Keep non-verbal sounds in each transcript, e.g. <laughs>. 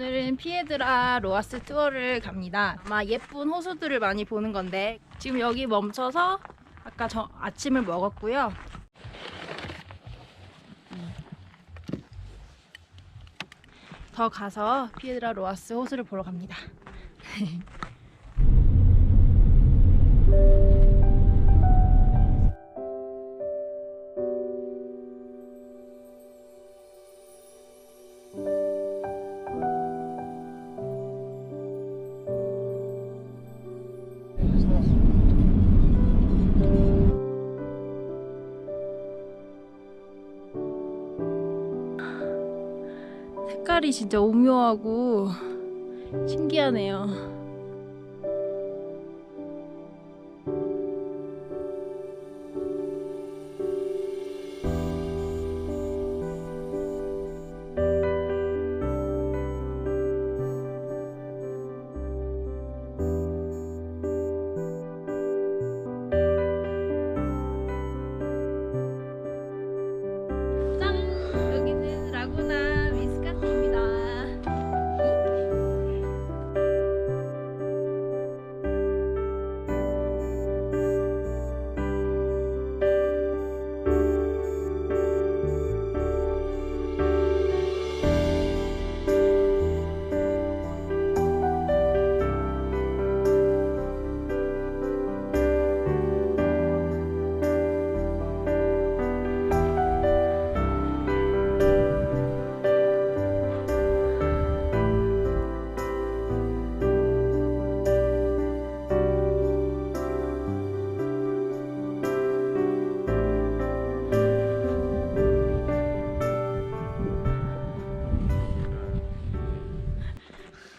여기는 피에드라 로아스 투어를 갑니다. 아마 예쁜 호수들을 많이 보는 건데 지금 여기 멈춰서 아까 저 아침을 먹었고요. 더 가서 피에드라 로아스 호수를 보러 갑니다. <laughs> 색깔이 진짜 오묘하고 신기하네요.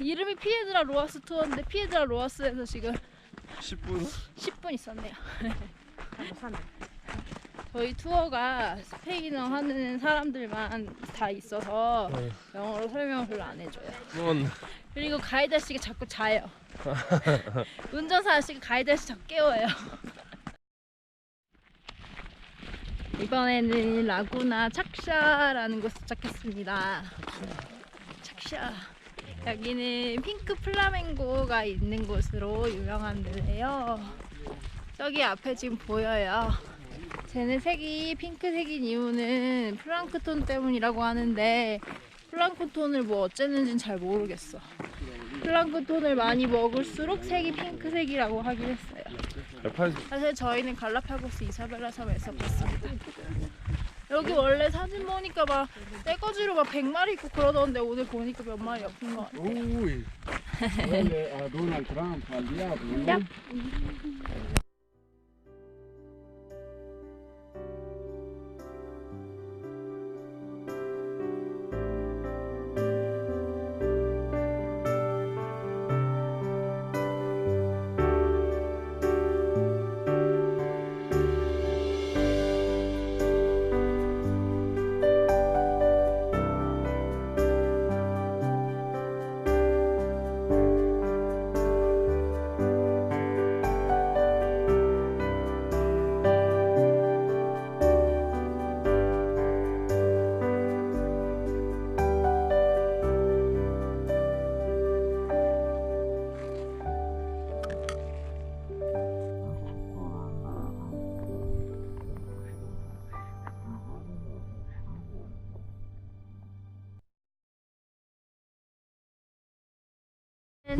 이름이 피에드라 로아스 투어인데 피에드라 로아스에서 지금 10분? 10분 있었네요. 저희 투어가 스페인어 하는 사람들만 다 있어서 네. 영어로 설명을 별로 안 해줘요. 그건 그리고 가이드 아저씨가 자꾸 자요. <laughs> 운전사 아저씨가 가이드 아저씨 자꾸 깨워요. 이번에는 라구나 착샤라는 곳에 도착했습니다. 착샤. 여기는 핑크 플라멩고가 있는 곳으로 유명한 데예요. 저기 앞에 지금 보여요. 쟤네 색이 핑크색인 이유는 플랑크톤 때문이라고 하는데 플랑크톤을 뭐 어쨌는지는 잘 모르겠어. 플랑크톤을 많이 먹을수록 색이 핑크색이라고 하긴 했어요. F8 사실 저희는 갈라파고스 이사벨라 섬에서 봤습니다. 여기 원래 사진 보니까 막 떼거지로 막 100마리 있고 그러던데 오늘 보니까 몇 마리 없는 것 같아요. Ui, Huele a Donald Trump, al diablo.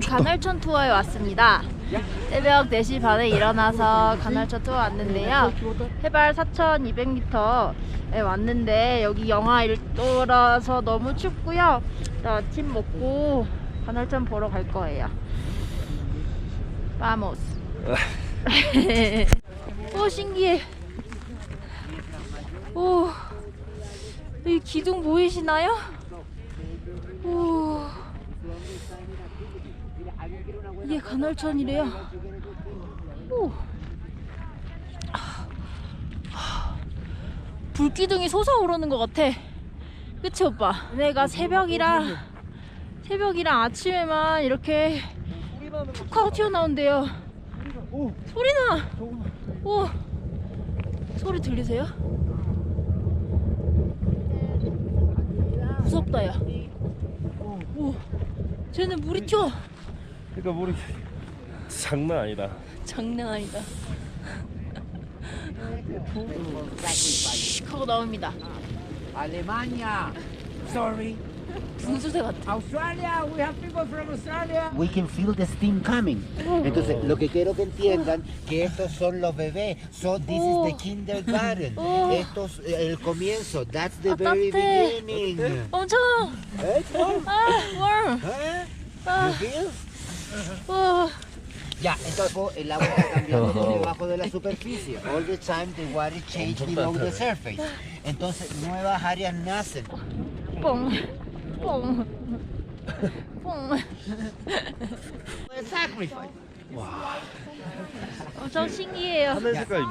¿No? 간헐천 투어에 왔습니다. 새벽 4시 반에 일어나서 간헐천 투어 왔는데요. 해발 4,200m에 왔는데 여기 영하 1도라서 너무 춥고요. 저 아침 먹고 간헐천 보러 갈 거예요. 바모스. <laughs> 오 신기해. 오. 이 기둥 보이시나요? 오. 이게 간헐천이래요. 오. 불기둥이 솟아오르는 것 같아. 그치 오빠? 내가 새벽이라 새벽이랑 아침에만 이렇게 툭 하고 튀어나온대요. 소리나. 오. 소리 들리세요? 무섭다 야. 오. 쟤는 물이 튀어. 그러니까 물이 장난 아니다. 장난 아니다. 슉 하고 나옵니다. Alemania. Sorry. 분수대 같아. Australia. We have people from Australia. We can feel the steam coming. Entonces, lo que quiero que entiendan que estos son los bebés. So this Oh. is the kindergarten. Oh. Estos eh, el comienzo. That's the Ah, very beginning. 엄청. Eh? 아, 월. ¿Eh? 아, You feel? 어. Ya, entonces el agua está cambiando por debajo de la superficie. All the time the water change below the surface. Entonces nuevas áreas nacen. 뽕. 뽕. 뽕. Sacrifice. 엄청 신기해요. 하늘 색깔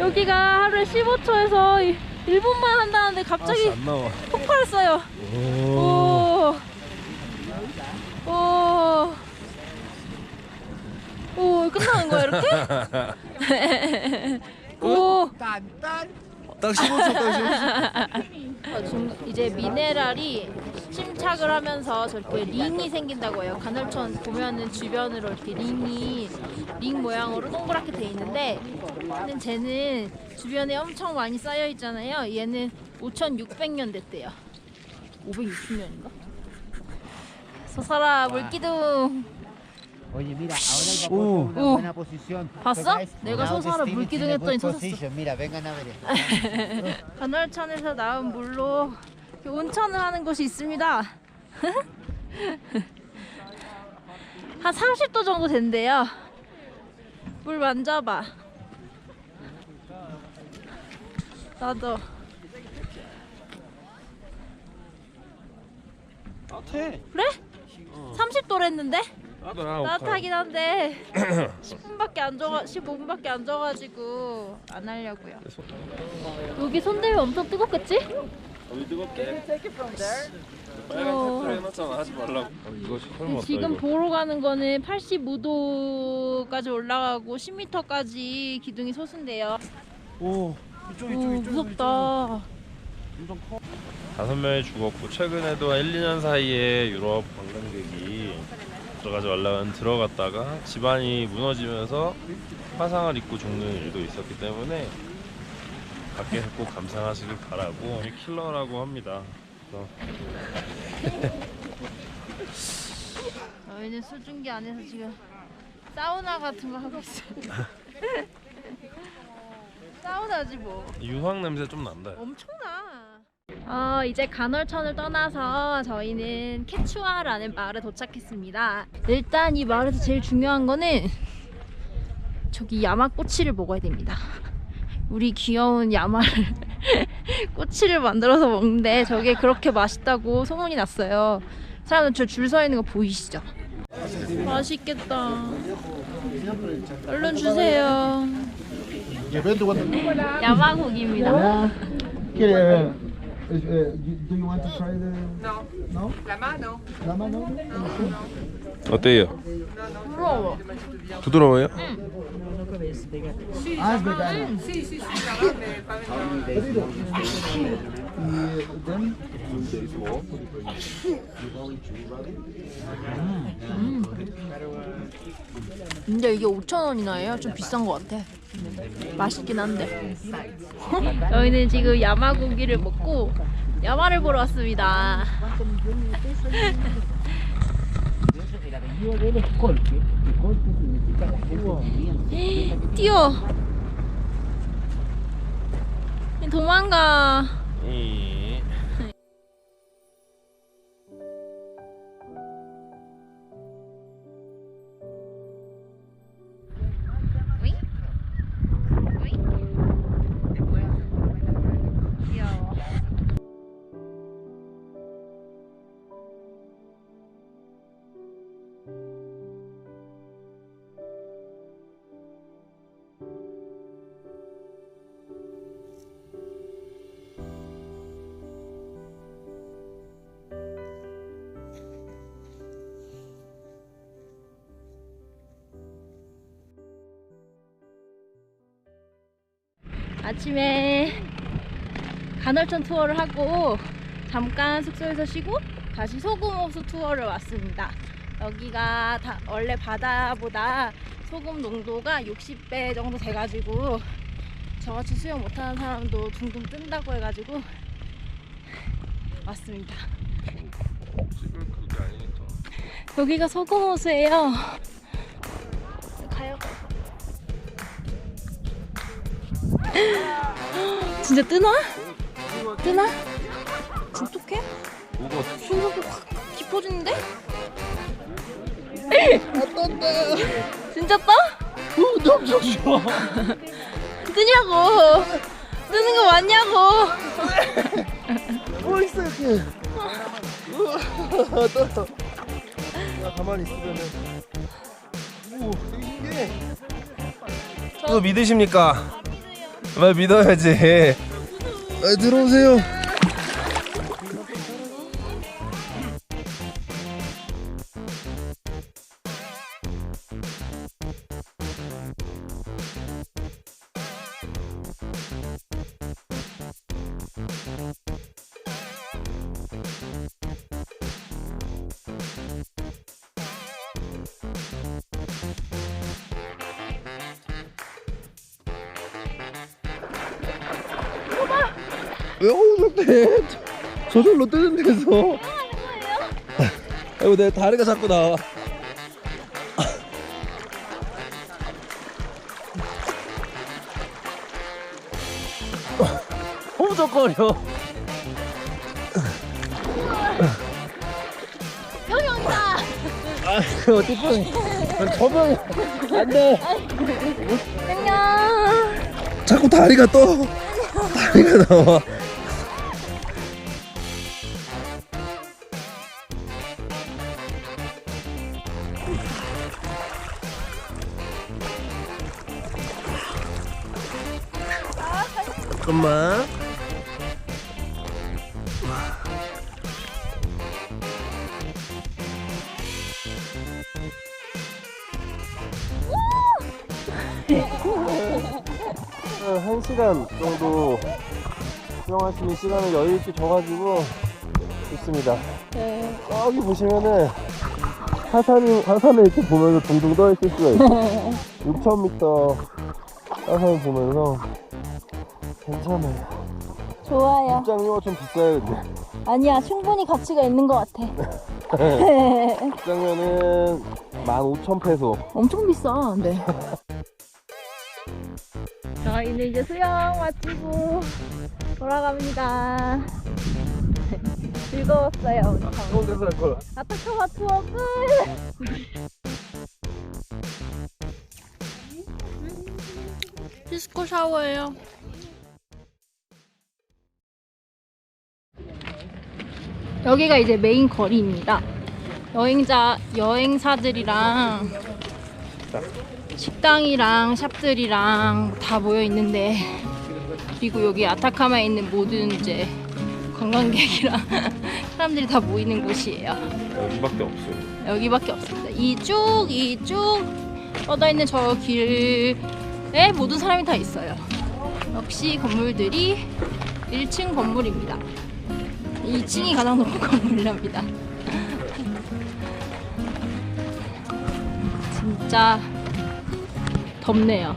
여기가 하루에 15초에서 1분만 한다는데 갑자기. 폭발했어요. 오. 오. 오, 끝나는 거야, 이렇게? <laughs> 오. Tan. 딱 15초 딱 15초. 어, 중- 이제 미네랄이 침착을 하면서 저렇게 링이 생긴다고 해요. 간헐천 보면은 주변으로 이렇게 링이 링 모양으로 동그랗게 돼 있는데 근데 쟤는 주변에 엄청 많이 쌓여 있잖아요. 얘는 5,600년 됐대요. 560년인가? 서사라 물기둥. Oye, mira, ahora el Uh. vapor está en una Uh. buena posición. ¿Pasó? So, guys, 내가 now the 소사를 steam is 물기둥 in a 했더니 good 섰었어. position. Mira, vengan a ver esto. 간헐천에서 나온 물로 이렇게 온천을 하는 곳이 있습니다. 한 30도 정도 된대요. 물 만져봐. 나도. 따뜻해. 그래? 30도랬는데? 따뜻하 따뜻하긴 한데 10분밖에 안 줘, 15분밖에 안 줘가지고 안 하려고요. 여기 손 대면 엄청 뜨겁겠지? 어디 뜨겁게? 어. 빨간 해놨잖아 하지 말라고. 이거 설마 지금 보러 가는 거는 85도까지 올라가고 10m까지 기둥이 솟은대요. 오. 오, 무섭다. 다섯 명이 죽었고 최근에도 한 1, 2년 사이에 유럽 관광객이 들어가지 말라는 들어갔다가 집안이 무너지면서 화상을 입고 죽는 일도 있었기 때문에 밖에서 꼭 감상하시길 바라고 킬러라고 합니다. <laughs> 저희는 수증기 안에서 지금 사우나 같은 거 하고 있어요. <laughs> 사우나지 뭐. 유황 냄새 좀 난다. 엄청나. 어, 이제 간헐천을 떠나서 저희는 케추아라는 마을에 도착했습니다. 일단 이 마을에서 제일 중요한 거는 저기 야마 꼬치를 먹어야 됩니다. 우리 귀여운 야마를 <laughs> 꼬치를 만들어서 먹는데 저게 그렇게 맛있다고 소문이 났어요. 사람들 저 줄 서 있는 거 보이시죠? 맛있겠다. 얼른 주세요. 야마고기입니다. ¿Quiere, eh, eh, do you want to try the? No. No? La mano. La mano? 어때요? 부러워. 부드러워요? Ah, es vegano. Sí, sí, sí, la de pabellón. Y then, 근데 이게 5,000원이나 해요? 좀 비싼 것 같아. 맛있긴 한데. 저희는 지금 야마 고기를 먹고 야마를 보러 왔습니다. 뛰어. 도망가. 아침에 간헐천 투어를 하고 잠깐 숙소에서 쉬고 다시 소금호수 투어를 왔습니다. 여기가 다 원래 바다보다 소금 농도가 60배 정도 돼가지고 저같이 수영 못하는 사람도 둥둥 뜬다고 해가지고 왔습니다. 여기가 소금호수예요. <laughs> 진짜 뜨나? 뜨나? 어떡해? 뭐가 순서가 확 깊어지는데? 진짜 떠? 엄청 좋아. 뜨냐고! 뜨는 거 맞냐고! 뭐 있어 이렇게. 우와, 가만히 있으면은. 오, 되게 신기해. 이거 믿으십니까? 왜 믿어야지. 아, 들어오세요. 왜 홍석대 저절로 뜨는 데서. 아이고 내 다리가 자꾸 나와. 허우적거려. 여기 온다! 어디 저병 안돼. 안녕! 자꾸 다리가 떠. 다리가 나와 잠깐만 한 시간 정도 수영할 수 있는 시간을 여유 있게 줘가지고 좋습니다. 네. 여기 보시면은 하산이 하산을 이렇게 보면서 둥둥 떠 있을 수가 있어요. 6,000m 하산을 보면서 괜찮아요. 좋아요. 입장료가 좀 비싸요, 근데. 아니야, 충분히 가치가 있는 것 같아. 입장료는 15,000페소. 엄청 비싸, 근데. <laughs> 저희는 이제 수영 마치고 돌아갑니다. <laughs> 즐거웠어요, 오늘. 좋은 데서 할 걸. 아타카마 투어 끝! 디스코 샤워예요. 여기가 이제 메인 거리입니다. 여행자 여행사들이랑 식당이랑 샵들이랑 다 모여 있는데 그리고 여기 아타카마에 있는 모든 이제 관광객이랑 <laughs> 사람들이 다 모이는 곳이에요. 여기밖에 없어요. 여기밖에 없습니다. 이쭉 이쭉 뻗어 있는 저 길에 모든 사람이 다 있어요. 역시 건물들이 1층 건물입니다. 2층이 가장 높은 건물이랍니다. 진짜 덥네요.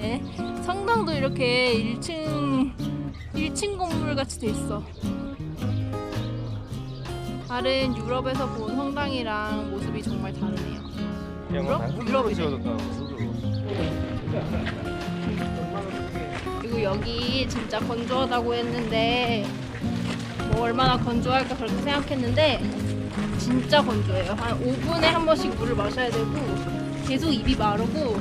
네, 성당도 이렇게 1층 1층 건물 같이 돼 있어. 다른 유럽에서 본 성당이랑 모습이 정말 다르네요. 그냥 유럽? 유럽이네. 지어졌다. 그리고 여기 진짜 건조하다고 했는데 뭐 얼마나 건조할까 그렇게 생각했는데 진짜 건조해요. 한 5분에 한 번씩 물을 마셔야 되고 계속 입이 마르고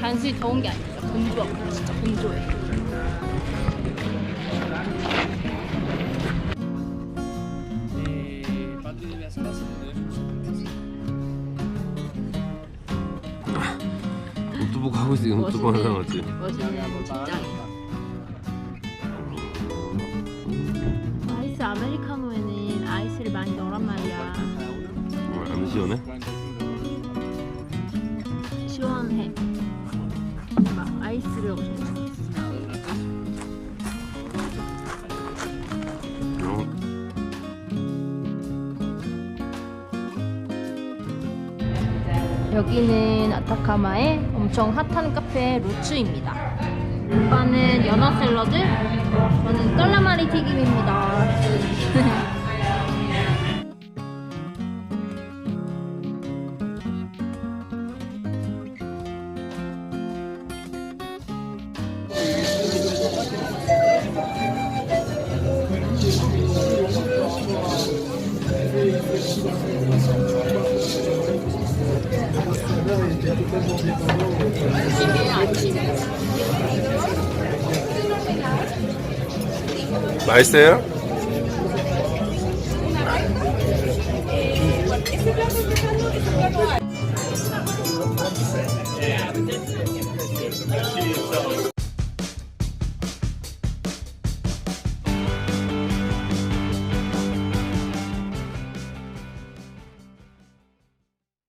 단순히 더운 게 아니라 건조하고 진짜 건조해. 노트북 하 고 있으니까 노트북 하는 사람 같지? 여기는 아타카마의 엄청 핫한 카페 루츠입니다. 오빠는 연어 샐러드, 저는 깔라마리 튀김입니다. <laughs> 맛있어요?